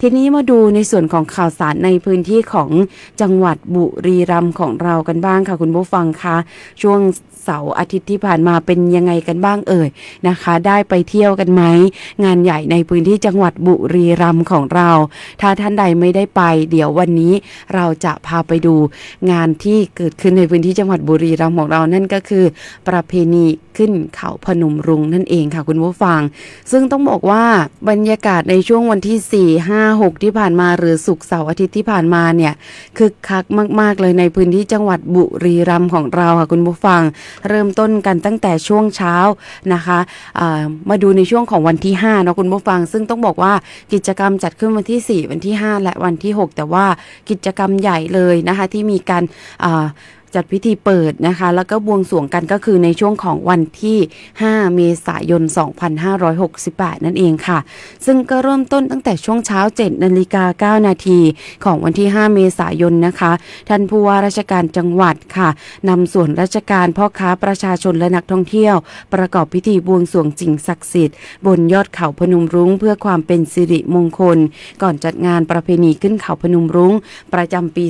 ทีนี้มาดูในส่วนของข่าวสารในพื้นที่ของจังหวัดบุรีรัมย์ของเรากันบ้างค่ะคุณผู้ฟังคะช่วงเสาร์อาทิตย์ที่ผ่านมาเป็นยังไงกันบ้างเอ่ยนะคะ ได้ไปเที่ยวกันไหมงานใหญ่ในพื้นที่จังหวัดบุรีรัมย์ของเรา ถ้าท่านใดไม่ได้ไป เดี๋ยววันนี้เราจะพาไปดูงานที่เกิดขึ้นในพื้นที่จังหวัดบุรีรัมย์ของเรานั่นก็คือ ประเพณีขึ้นเขาพนมรุงนั่นเองค่ะคุณผู้ฟัง ซึ่งต้องบอกว่าบรรยากาศในช่วงวันที่4 5 6 ที่ผ่านมาหรือศุกร์เสาร์อาทิตย์ที่ผ่านมาเนี่ยคึกคักมาก ๆ เลยในพื้นที่จังหวัดบุรีรัมย์ของเราค่ะคุณผู้ฟัง เริ่มต้นกันตั้งแต่ช่วงเช้านะคะมาดูในช่วงของวันที่5เนาะคุณผู้ฟัง ซึ่งต้องบอกว่ากิจกรรมจัดขึ้นวันที่ 4 วันที่ 5 และวันที่ 6 แต่ว่ากิจกรรมใหญ่เลยนะคะที่มีการอ่า จัดพิธีเปิดนะคะ แล้วก็บวงสรวงกันก็คือในช่วงของวันที่ 5 เมษายน 2568 นั่นเองค่ะ ซึ่งก็เริ่มต้นตั้งแต่ช่วงเช้า 7 นาฬิกา 9 นาทีของวันที่ 5 เมษายนนะคะ ท่านผู้ว่าราชการจังหวัดค่ะนำส่วนราชการพ่อค้าประชาชนและนักท่องเที่ยว ประกอบพิธีบวงสรวงสิ่งศักดิ์สิทธิ์บนยอดเขาพนมรุ้งเพื่อความเป็นสิริมงคล ก่อนจัดงานประเพณีขึ้นเขาพนมรุ้งประจำปี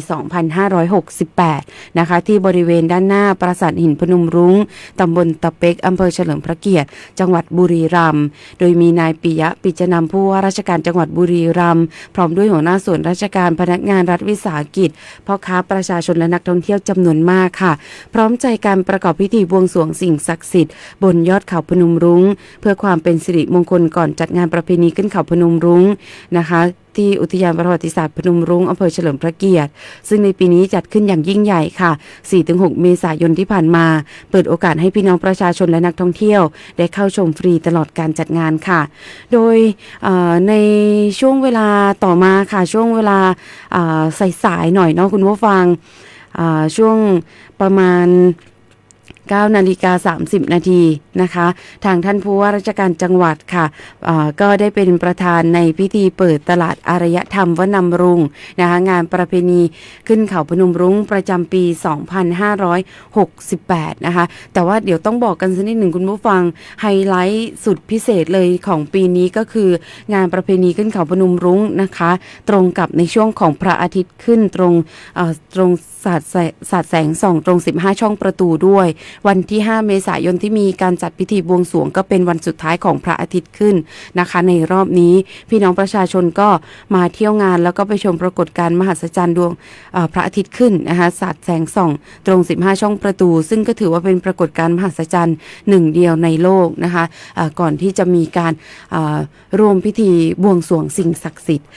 2568 นะคะที่ที่บริเวณด้านหน้าปราสาทหินพนมรุ้ง ตำบลตะเป็กอำเภอเฉลิมพระเกียรติ จังหวัดบุรีรัมย์ โดยมีนายปิยะปิจนำผู้ว่าราชการจังหวัดบุรีรัมย์ พร้อมด้วยหัวหน้าส่วนราชการพนักงานรัฐวิสาหกิจ พ่อค้าประชาชนและนักท่องเที่ยวจำนวนมากค่ะ พร้อมใจการประกอบพิธีบวงสรวงสิ่งศักดิ์สิทธิ์บนยอดเขาพนมรุ้ง เพื่อความเป็นสิริมงคลก่อนจัดงานประเพณีขึ้นเขาพนมรุ้งนะคะที่อุทยานประวัติศาสตร์พนมรุ้งอำเภอเฉลิมพระเกียรติ ซึ่งในปีนี้จัดขึ้นอย่างยิ่งใหญ่ค่ะ 4-6 เมษายนที่ผ่านมา เปิดโอกาสให้พี่น้องประชาชนและนักท่องเที่ยว ได้เข้าชมฟรีตลอดการจัดงานค่ะ โดยในช่วงเวลาต่อมาค่ะช่วงเวลาอ่สายๆหน่อยเนาะคุณผู้ฟังช่วงประมาณ 9นาฬิกา30 นาทีนะคะ ทางท่านผู้ว่าราชการจังหวัดค่ะก็ได้เป็นประธานในพิธีเปิดตลาดอารยธรรมวนำรุงนะคะงานประเพณีขึ้นเขาพนมรุ้งประจำปี 2568 นะคะ แต่ว่าเดี๋ยวต้องบอกกันสักนิดหนึ่งคุณผู้ฟัง ไฮไลท์สุดพิเศษเลยของปีนี้ก็คืองานประเพณีขึ้นเขาพนมรุ้งนะคะ ตรงกับในช่วงของพระอาทิตย์ขึ้นตรงตรงสาสสาดแสงส่องตรง 15 ช่องประตูด้วยวันที่ 5 เมษายนที่มีการจัดพิธีบวงสรวงก็เป็นวันสุดท้ายของพระอาทิตย์ขึ้นนะคะ ในรอบนี้พี่น้องประชาชนก็มาเที่ยวงาน แล้วก็ไปชมปรากฏการณ์มหัศจรรย์ดวงพระอาทิตย์ขึ้นนะคะสาดแสงส่อง ตรง 15 ช่องประตู ซึ่งก็ถือว่าเป็นปรากฏการณ์มหัศจรรย์หนึ่งเดียวในโลกนะคะเอ่อก่อนที่จะมีการร่วมพิธีบวงสรวงสิ่งศักดิ์สิทธิ์